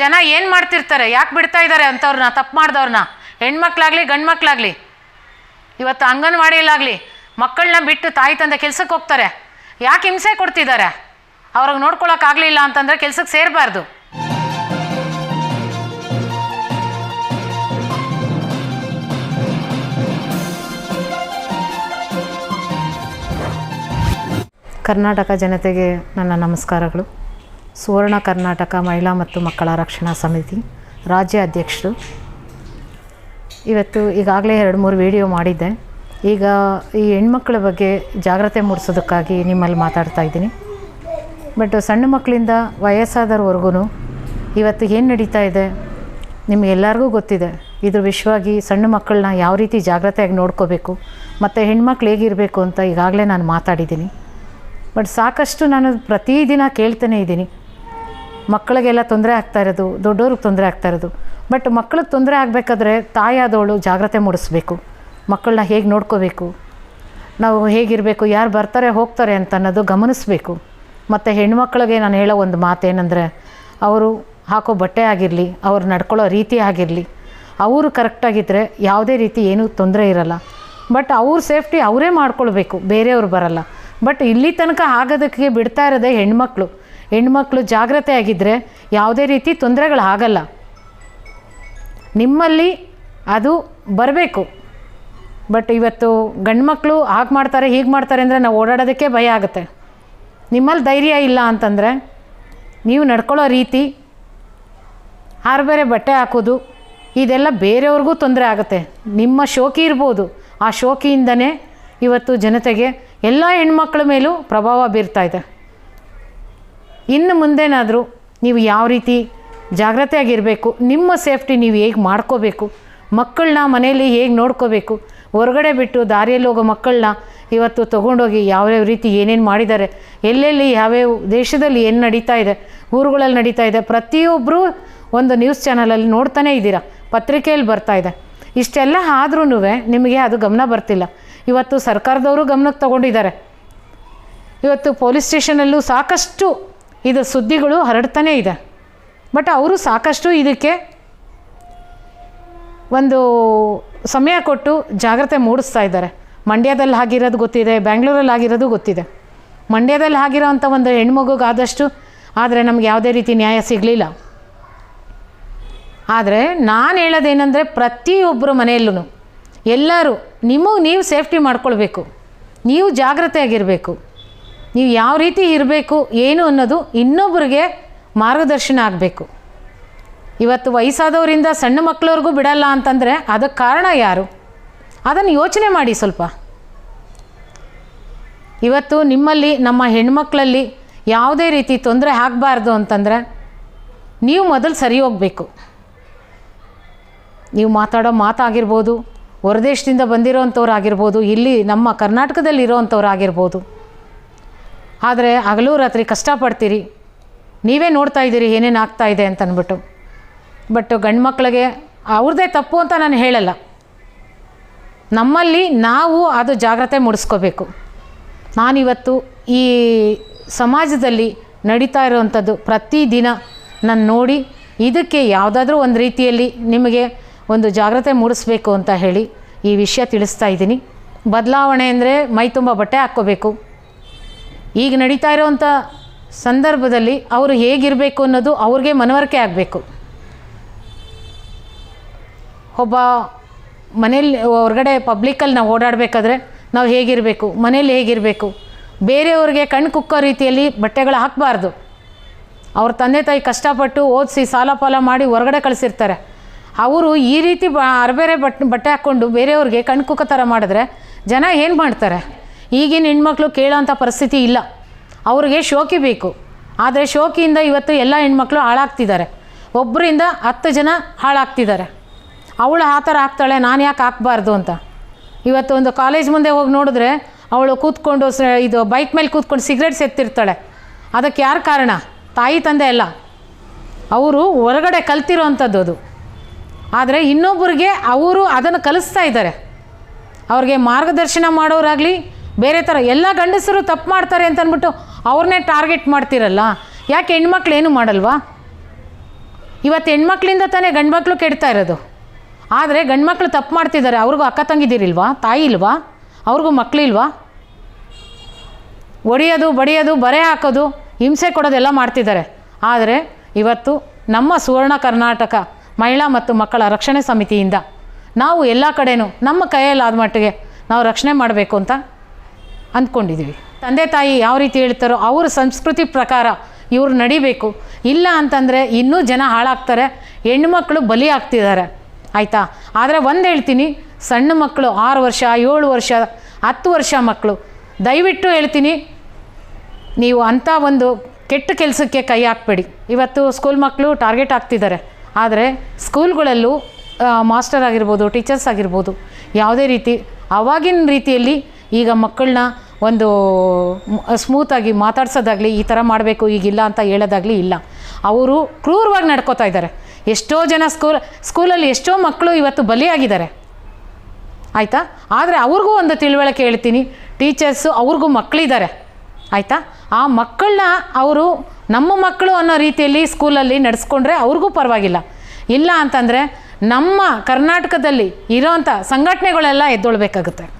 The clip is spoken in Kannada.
ಜನ ಏನು ಮಾಡ್ತಿರ್ತಾರೆ? ಯಾಕೆ ಬಿಡ್ತಾ ಇದ್ದಾರೆ ಅಂಥವ್ರನ್ನ ತಪ್ಪು ಮಾಡ್ದವ್ರನ್ನ ಹೆಣ್ಮಕ್ಳಾಗಲಿ ಗಂಡು ಮಕ್ಕಳಾಗಲಿ ಇವತ್ತು ಅಂಗನವಾಡಿಯಲ್ಲಾಗಲಿ ಮಕ್ಕಳನ್ನ ಬಿಟ್ಟು ತಾಯಿ ತಂದೆ ಕೆಲ್ಸಕ್ಕೆ ಹೋಗ್ತಾರೆ. ಯಾಕೆ ಹಿಂಸೆ ಕೊಡ್ತಿದ್ದಾರೆ ಅವ್ರಿಗೆ ನೋಡ್ಕೊಳಕ್ಕಾಗಲಿಲ್ಲ ಅಂತಂದರೆ ಕೆಲ್ಸಕ್ಕೆ ಸೇರಬಾರ್ದು. ಕರ್ನಾಟಕ ಜನತೆಗೆ ನನ್ನ ನಮಸ್ಕಾರಗಳು. ಸುವರ್ಣ ಕರ್ನಾಟಕ ಮಹಿಳಾ ಮತ್ತು ಮಕ್ಕಳ ರಕ್ಷಣಾ ಸಮಿತಿ ರಾಜ್ಯ ಅಧ್ಯಕ್ಷರು. ಇವತ್ತು ಈಗಾಗಲೇ ಎರಡು ಮೂರು ವಿಡಿಯೋ ಮಾಡಿದ್ದೆ. ಈಗ ಈ ಹೆಣ್ಮಕ್ಳ ಬಗ್ಗೆ ಜಾಗ್ರತೆ ಮೂಡಿಸೋದಕ್ಕಾಗಿ ನಿಮ್ಮಲ್ಲಿ ಮಾತಾಡ್ತಾ ಇದ್ದೀನಿ. ಬಟ್ ಸಣ್ಣ ಮಕ್ಕಳಿಂದ ವಯಸ್ಸಾದವ್ರವರೆಗೂ ಇವತ್ತು ಏನು ನಡೀತಾ ಇದೆ ನಿಮಗೆಲ್ಲರಿಗೂ ಗೊತ್ತಿದೆ. ಇದ್ರ ವಿಶ್ವವಾಗಿ ಸಣ್ಣ ಮಕ್ಕಳನ್ನ ಯಾವ ರೀತಿ ಜಾಗ್ರತೆಯಾಗಿ ನೋಡ್ಕೋಬೇಕು, ಮತ್ತು ಹೆಣ್ಮಕ್ಳು ಹೇಗಿರಬೇಕು ಅಂತ ಈಗಾಗಲೇ ನಾನು ಮಾತಾಡಿದ್ದೀನಿ. ಬಟ್ ಸಾಕಷ್ಟು ನಾನು ಪ್ರತಿದಿನ ಕೇಳ್ತಾನೆ ಇದ್ದೀನಿ. ಮಕ್ಕಳಿಗೆಲ್ಲ ತೊಂದರೆ ಆಗ್ತಾ ಇರೋದು, ದೊಡ್ಡವ್ರಿಗೆ ತೊಂದರೆ ಆಗ್ತಾ ಇರೋದು. ಬಟ್ ಮಕ್ಕಳಿಗೆ ತೊಂದರೆ ಆಗಬೇಕಾದ್ರೆ ತಾಯಾದವಳು ಜಾಗ್ರತೆ ಮೂಡಿಸ್ಬೇಕು. ಮಕ್ಕಳನ್ನ ಹೇಗೆ ನೋಡ್ಕೋಬೇಕು? ನಾವು ಹೇಗಿರಬೇಕು? ಯಾರು ಬರ್ತಾರೆ, ಹೋಗ್ತಾರೆ ಅಂತ ಅನ್ನೋದು ಗಮನಿಸಬೇಕು. ಮತ್ತು ಹೆಣ್ಮಕ್ಳಿಗೆ ನಾನು ಹೇಳೋ ಒಂದು ಮಾತೇನೆಂದರೆ, ಅವರು ಹಾಕೋ ಬಟ್ಟೆ ಆಗಿರಲಿ, ಅವ್ರು ನಡ್ಕೊಳ್ಳೋ ರೀತಿ ಆಗಿರಲಿ, ಅವರು ಕರೆಕ್ಟಾಗಿದ್ದರೆ ಯಾವುದೇ ರೀತಿ ಏನೂ ತೊಂದರೆ ಇರಲ್ಲ. ಬಟ್ ಅವ್ರ ಸೇಫ್ಟಿ ಅವರೇ ಮಾಡ್ಕೊಳ್ಬೇಕು, ಬೇರೆಯವ್ರು ಬರಲ್ಲ. ಬಟ್ ಇಲ್ಲಿ ತನಕ ಆಗೋದಕ್ಕೆ ಬಿಡ್ತಾ ಇರೋದೇ ಹೆಣ್ಮಕ್ಳು. ಹೆಣ್ಮಕ್ಳು ಜಾಗ್ರತೆ ಆಗಿದ್ದರೆ ಯಾವುದೇ ರೀತಿ ತೊಂದರೆಗಳು ಆಗಲ್ಲ ನಿಮ್ಮಲ್ಲಿ ಅದು ಬರಬೇಕು. ಬಟ್ ಇವತ್ತು ಗಂಡು ಮಕ್ಕಳು ಹಾಗೆ ಮಾಡ್ತಾರೆ, ಹೀಗೆ ಮಾಡ್ತಾರೆ ಅಂದರೆ ನಾವು ಓಡಾಡೋದಕ್ಕೆ ಭಯ ಆಗುತ್ತೆ. ನಿಮ್ಮಲ್ಲಿ ಧೈರ್ಯ ಇಲ್ಲ ಅಂತಂದರೆ ನೀವು ನಡ್ಕೊಳ್ಳೋ ರೀತಿ ಆರು ಬೇರೆ ಬಟ್ಟೆ ಹಾಕೋದು, ಇದೆಲ್ಲ ಬೇರೆಯವ್ರಿಗೂ ತೊಂದರೆ ಆಗುತ್ತೆ. ನಿಮ್ಮ ಶೋಕಿ ಇರ್ಬೋದು. ಆ ಶೋಕಿಯಿಂದನೇ ಇವತ್ತು ಜನತೆಗೆ ಎಲ್ಲ ಹೆಣ್ಮಕ್ಳ ಮೇಲೂ ಪ್ರಭಾವ ಬೀರ್ತಾ ಇದೆ. ಇನ್ನು ಮುಂದೇನಾದರೂ ನೀವು ಯಾವ ರೀತಿ ಜಾಗ್ರತೆಯಾಗಿರಬೇಕು, ನಿಮ್ಮ ಸೇಫ್ಟಿ ನೀವು ಹೇಗೆ ಮಾಡ್ಕೋಬೇಕು, ಮಕ್ಕಳನ್ನ ಮನೆಯಲ್ಲಿ ಹೇಗೆ ನೋಡ್ಕೋಬೇಕು, ಹೊರಗಡೆ ಬಿಟ್ಟು ದಾರಿಯಲ್ಲಿ ಹೋಗೋ ಮಕ್ಕಳನ್ನ ಇವತ್ತು ತೊಗೊಂಡೋಗಿ ಯಾವ್ಯಾವ ರೀತಿ ಏನೇನು ಮಾಡಿದ್ದಾರೆ, ಎಲ್ಲೆಲ್ಲಿ ಯಾವ್ಯಾವ ದೇಶದಲ್ಲಿ ಏನು ನಡೀತಾ ಇದೆ, ಊರುಗಳಲ್ಲಿ ನಡೀತಾ ಇದೆ ಪ್ರತಿಯೊಬ್ಬರೂ ಒಂದು ನ್ಯೂಸ್ ಚಾನಲಲ್ಲಿ ನೋಡ್ತಾನೇ ಇದ್ದೀರಾ, ಪತ್ರಿಕೆಯಲ್ಲಿ ಬರ್ತಾ ಇದೆ. ಇಷ್ಟೆಲ್ಲ ಆದ್ರೂ ನಿಮಗೆ ಅದು ಗಮನ ಬರ್ತಿಲ್ಲ. ಇವತ್ತು ಸರ್ಕಾರದವರು ಗಮನಕ್ಕೆ ತಗೊಂಡಿದ್ದಾರೆ. ಇವತ್ತು ಪೊಲೀಸ್ ಸ್ಟೇಷನಲ್ಲೂ ಸಾಕಷ್ಟು ಇದು ಸುದ್ದಿಗಳು ಹರಡ್ತಾನೇ ಇದೆ. ಬಟ್ ಅವರು ಸಾಕಷ್ಟು ಇದಕ್ಕೆ ಒಂದು ಸಮಯ ಕೊಟ್ಟು ಜಾಗ್ರತೆ ಮೂಡಿಸ್ತಾ ಇದ್ದಾರೆ. ಮಂಡ್ಯದಲ್ಲಿ ಆಗಿರೋದು ಗೊತ್ತಿದೆ, ಬ್ಯಾಂಗ್ಳೂರಲ್ಲಿ ಆಗಿರೋದು ಗೊತ್ತಿದೆ. ಮಂಡ್ಯದಲ್ಲಿ ಆಗಿರೋ ಅಂಥ ಒಂದು ಹೆಣ್ಮಗುಗಾದಷ್ಟು ಆದರೆ ನಮ್ಗೆ ಯಾವುದೇ ರೀತಿ ನ್ಯಾಯ ಸಿಗಲಿಲ್ಲ. ಆದರೆ ನಾನು ಹೇಳೋದೇನೆಂದರೆ ಪ್ರತಿಯೊಬ್ಬರ ಮನೆಯಲ್ಲೂ ಎಲ್ಲರೂ ನಿಮಗೆ ನೀವು ಸೇಫ್ಟಿ ಮಾಡ್ಕೊಳ್ಬೇಕು. ನೀವು ಜಾಗ್ರತೆಯಾಗಿರಬೇಕು. ನೀವು ಯಾವ ರೀತಿ ಇರಬೇಕು, ಏನು ಅನ್ನೋದು ಇನ್ನೊಬ್ಬರಿಗೆ ಮಾರ್ಗದರ್ಶನ ಆಗಬೇಕು. ಇವತ್ತು ವಯಸ್ಸಾದವರಿಂದ ಸಣ್ಣ ಮಕ್ಕಳವ್ರಿಗೂ ಬಿಡಲ್ಲ ಅಂತಂದರೆ ಅದಕ್ಕೆ ಕಾರಣ ಯಾರು? ಅದನ್ನು ಯೋಚನೆ ಮಾಡಿ ಸ್ವಲ್ಪ. ಇವತ್ತು ನಿಮ್ಮಲ್ಲಿ, ನಮ್ಮ ಹೆಣ್ಮಕ್ಳಲ್ಲಿ ಯಾವುದೇ ರೀತಿ ತೊಂದರೆ ಆಗಬಾರ್ದು ಅಂತಂದರೆ ನೀವು ಮೊದಲು ಸರಿ ಹೋಗಬೇಕು. ನೀವು ಮಾತಾಡೋ ಮಾತಾಗಿರ್ಬೋದು, ಹೊರದೇಶದಿಂದ ಬಂದಿರೋವಂಥವ್ರು ಆಗಿರ್ಬೋದು ಇಲ್ಲಿ ನಮ್ಮ ಕರ್ನಾಟಕದಲ್ಲಿ ಇರೋವಂಥವ್ರು ಆಗಿರ್ಬೋದು ಆದರೆ ಹಗಲು ರಾತ್ರಿ ಕಷ್ಟಪಡ್ತೀರಿ. ನೀವೇ ನೋಡ್ತಾ ಇದ್ದೀರಿ ಏನೇನು ಆಗ್ತಾ ಇದೆ ಅಂತ ಅಂದ್ಬಿಟ್ಟು ಬಟ್ ಗಂಡು ಮಕ್ಕಳಿಗೆ ಅವ್ರದ್ದೇ ತಪ್ಪು ಅಂತ ನಾನು ಹೇಳಲ್ಲ. ನಮ್ಮಲ್ಲಿ ನಾವು ಅದು ಜಾಗ್ರತೆ ಮೂಡಿಸ್ಕೋಬೇಕು. ನಾನಿವತ್ತು ಈ ಸಮಾಜದಲ್ಲಿ ನಡೀತಾ ಇರುವಂಥದ್ದು ಪ್ರತಿದಿನ ನಾನು ನೋಡಿ ಇದಕ್ಕೆ ಯಾವುದಾದ್ರೂ ಒಂದು ರೀತಿಯಲ್ಲಿ ನಿಮಗೆ ಒಂದು ಜಾಗ್ರತೆ ಮೂಡಿಸ್ಬೇಕು ಅಂತ ಹೇಳಿ ಈ ವಿಷಯ ತಿಳಿಸ್ತಾ ಇದ್ದೀನಿ. ಬದಲಾವಣೆ ಅಂದರೆ ಮೈ ತುಂಬ ಬಟ್ಟೆ ಹಾಕ್ಕೋಬೇಕು. ಈಗ ನಡೀತಾ ಇರೋವಂಥ ಸಂದರ್ಭದಲ್ಲಿ ಅವರು ಹೇಗಿರಬೇಕು ಅನ್ನೋದು ಅವ್ರಿಗೆ ಮನವರಿಕೆ ಆಗಬೇಕು. ಒಬ್ಬ ಮನೇಲಿ, ಹೊರಗಡೆ ಪಬ್ಲಿಕ್ಕಲ್ಲಿ ನಾವು ಓಡಾಡಬೇಕಾದ್ರೆ ನಾವು ಹೇಗಿರಬೇಕು, ಮನೇಲಿ ಹೇಗಿರಬೇಕು, ಬೇರೆಯವ್ರಿಗೆ ಕಣ್ಣು ಕುಕ್ಕೋ ರೀತಿಯಲ್ಲಿ ಬಟ್ಟೆಗಳು ಹಾಕಬಾರ್ದು. ಅವ್ರ ತಂದೆ ತಾಯಿ ಕಷ್ಟಪಟ್ಟು ಓದಿಸಿ ಸಾಲ ಪಾಲ ಮಾಡಿ ಹೊರಗಡೆ ಕಳಿಸಿರ್ತಾರೆ. ಅವರು ಈ ರೀತಿ ಬ, ಅರಬೇರೆ ಬಟ್, ಬಟ್ಟೆ ಹಾಕ್ಕೊಂಡು ಬೇರೆಯವ್ರಿಗೆ ಕಣ್ಣು ಕುಕ್ಕೋ ಥರ ಮಾಡಿದ್ರೆ ಜನ ಏನು ಮಾಡ್ತಾರೆ? ಈಗಿನ ಹೆಣ್ಮಕ್ಳು ಕೇಳೋಂಥ ಪರಿಸ್ಥಿತಿ ಇಲ್ಲ. ಅವ್ರಿಗೆ ಶೋಕಿ ಬೇಕು. ಆದರೆ ಶೋಕಿಯಿಂದ ಇವತ್ತು ಎಲ್ಲ ಹೆಣ್ಮಕ್ಳು ಹಾಳಾಗ್ತಿದ್ದಾರೆ. ಒಬ್ಬರಿಂದ ಹತ್ತು ಜನ ಹಾಳಾಗ್ತಿದ್ದಾರೆ. ಅವಳು ಆ ಥರ ಹಾಕ್ತಾಳೆ ನಾನು ಯಾಕೆ ಹಾಕ್ಬಾರ್ದು ಅಂತ. ಇವತ್ತು ಒಂದು ಕಾಲೇಜ್ ಮುಂದೆ ಹೋಗಿ ನೋಡಿದ್ರೆ ಅವಳು ಕೂತ್ಕೊಂಡು ಇದು ಬೈಕ್ ಮೇಲೆ ಕೂತ್ಕೊಂಡು ಸಿಗರೇಟ್ ಸೆತ್ತಿರ್ತಾಳೆ ಅದಕ್ಕೆ ಯಾರು ಕಾರಣ? ತಾಯಿ ತಂದೆ ಅಲ್ಲ. ಅವರು ಹೊರಗಡೆ ಕಲ್ತಿರೋ ಅಂಥದ್ದು ಅದು. ಆದರೆ ಇನ್ನೊಬ್ಬರಿಗೆ ಅವರು ಅದನ್ನು ಕಲಿಸ್ತಾ ಇದ್ದಾರೆ. ಅವ್ರಿಗೆ ಮಾರ್ಗದರ್ಶನ ಮಾಡೋರಾಗಲಿ ಬೇರೆ ಥರ ಎಲ್ಲ ಗಂಡಸರು ತಪ್ಪು ಮಾಡ್ತಾರೆ ಅಂತ ಅಂದ್ಬಿಟ್ಟು ಅವ್ರನ್ನೇ ಟಾರ್ಗೆಟ್ ಮಾಡ್ತಿರಲ್ಲ? ಯಾಕೆ ಹೆಣ್ಮಕ್ಳು ಏನು ಮಾಡಲ್ವಾ? ಇವತ್ತು ಹೆಣ್ಮಕ್ಳಿಂದ ತಾನೇ ಗಂಡ್ಮಕ್ಳು ಕೆಡ್ತಾ ಇರೋದು. ಆದರೆ ಗಂಡ್ಮಕ್ಳು ತಪ್ಪು ಮಾಡ್ತಿದ್ದಾರೆ. ಅವ್ರಿಗೂ ಅಕ್ಕ ತಂಗಿದಿರಿಲ್ವಾ? ತಾಯಿ ಇಲ್ವಾ? ಅವ್ರಿಗೂ ಮಕ್ಕಳಿಲ್ವಾ ಒಡೆಯೋದು, ಬಡಿಯೋದು, ಬರೆ ಹಾಕೋದು, ಹಿಂಸೆ ಕೊಡೋದೆಲ್ಲ ಮಾಡ್ತಿದ್ದಾರೆ. ಆದರೆ ಇವತ್ತು ನಮ್ಮ ಸುವರ್ಣ ಕರ್ನಾಟಕ ಮಹಿಳಾ ಮತ್ತು ಮಕ್ಕಳ ರಕ್ಷಣೆ ಸಮಿತಿಯಿಂದ ನಾವು ಎಲ್ಲ ಕಡೆಯೂ ನಮ್ಮ ಕೈಯಲ್ಲಾದ ಮಟ್ಟಿಗೆ ನಾವು ರಕ್ಷಣೆ ಮಾಡಬೇಕು ಅಂತ ಅಂದ್ಕೊಂಡಿದ್ದೀವಿ ತಂದೆ ತಾಯಿ ಯಾವ ರೀತಿ ಹೇಳ್ತಾರೋ ಅವ್ರ ಸಂಸ್ಕೃತಿ ಪ್ರಕಾರ ಇವ್ರು ನಡಿಬೇಕು. ಇಲ್ಲ ಅಂತಂದರೆ ಇನ್ನೂ ಜನ ಹಾಳಾಗ್ತಾರೆ. ಹೆಣ್ಮಕ್ಳು ಬಲಿ ಆಗ್ತಿದ್ದಾರೆ. ಆಯಿತಾ? ಆದರೆ ಒಂದು ಹೇಳ್ತೀನಿ, ಸಣ್ಣ ಮಕ್ಕಳು ಆರು ವರ್ಷ, ಏಳು ವರ್ಷ, ಹತ್ತು ವರ್ಷ ಮಕ್ಕಳು. ದಯವಿಟ್ಟು ಹೇಳ್ತೀನಿ, ನೀವು ಅಂಥ ಒಂದು ಕೆಟ್ಟ ಕೆಲಸಕ್ಕೆ ಕೈ ಹಾಕ್ಬೇಡಿ. ಇವತ್ತು ಸ್ಕೂಲ್ ಮಕ್ಕಳು ಟಾರ್ಗೆಟ್ ಆಗ್ತಿದ್ದಾರೆ. ಆದರೆ ಸ್ಕೂಲ್ಗಳಲ್ಲೂ ಮಾಸ್ಟರ್ ಆಗಿರ್ಬೋದು ಟೀಚರ್ಸ್ ಆಗಿರ್ಬೋದು, ಯಾವುದೇ ರೀತಿ ಆವಾಗಿನ ರೀತಿಯಲ್ಲಿ ಈಗ ಮಕ್ಕಳನ್ನ ಒಂದು ಸ್ಮೂತಾಗಿ ಮಾತಾಡ್ಸೋದಾಗಲಿ ಈ ಥರ ಮಾಡಬೇಕು, ಈಗಿಲ್ಲ ಅಂತ ಹೇಳೋದಾಗಲಿ ಇಲ್ಲ. ಅವರು ಕ್ರೂರವಾಗಿ ನಡ್ಕೋತಾ ಇದ್ದಾರೆ. ಎಷ್ಟೋ ಜನ ಸ್ಕೂಲ್ ಸ್ಕೂಲಲ್ಲಿ ಎಷ್ಟೋ ಮಕ್ಕಳು ಇವತ್ತು ಬಲಿಯಾಗಿದ್ದಾರೆ. ಆಯಿತಾ? ಆದರೆ ಅವ್ರಿಗೂ ಒಂದು ತಿಳುವಳಿಕೆ ಹೇಳ್ತೀನಿ. ಟೀಚರ್ಸು ಅವ್ರಿಗೂ ಮಕ್ಕಳಿದ್ದಾರೆ ಆಯಿತಾ? ಆ ಮಕ್ಕಳನ್ನ ಅವರು ನಮ್ಮ ಮಕ್ಕಳು ಅನ್ನೋ ರೀತಿಯಲ್ಲಿ ಸ್ಕೂಲಲ್ಲಿ ನಡೆಸ್ಕೊಂಡ್ರೆ ಅವ್ರಿಗೂ ಪರವಾಗಿಲ್ಲ. ಇಲ್ಲ ಅಂತಂದರೆ ನಮ್ಮ ಕರ್ನಾಟಕದಲ್ಲಿ ಇರೋಂಥ ಸಂಘಟನೆಗಳೆಲ್ಲ ಎದ್ದೊಳ್ಬೇಕಾಗುತ್ತೆ.